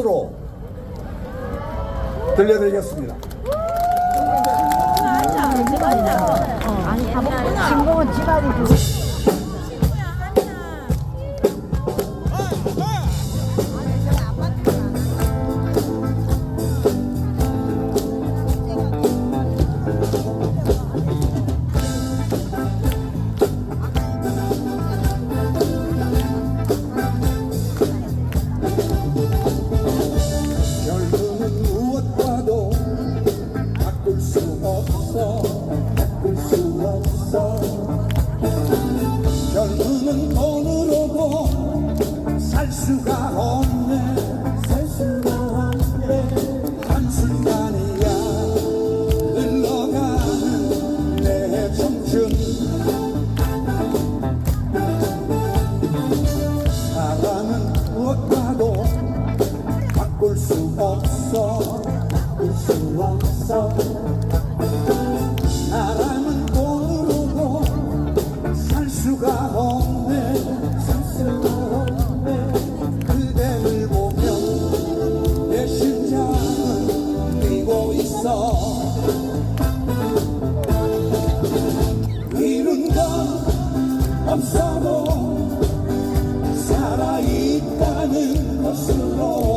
것으로 들려드리겠습니다. 진공은 집안이 Hallelujah.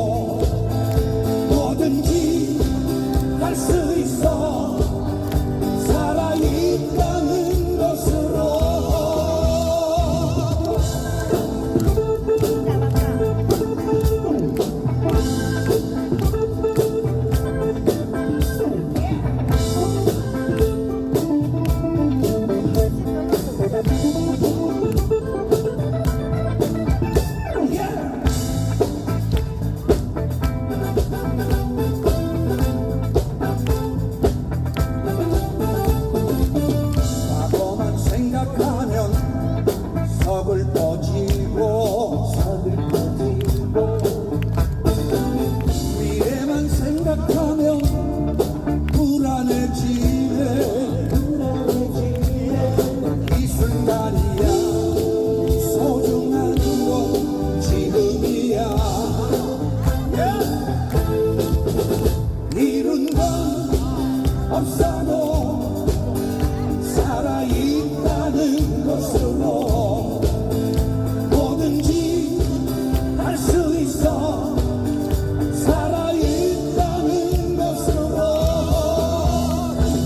없어도 살아있다는 것으로 뭐든지 할 수 있어 살아있다는 것으로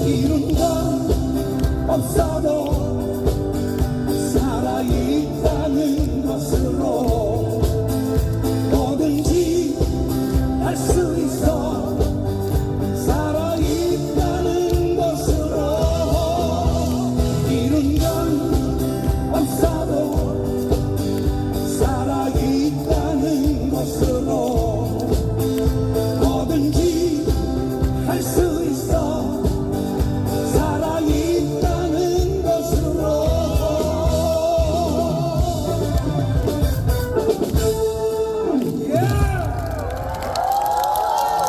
이룬 건 없어도 살아있다는 것으로 my soul.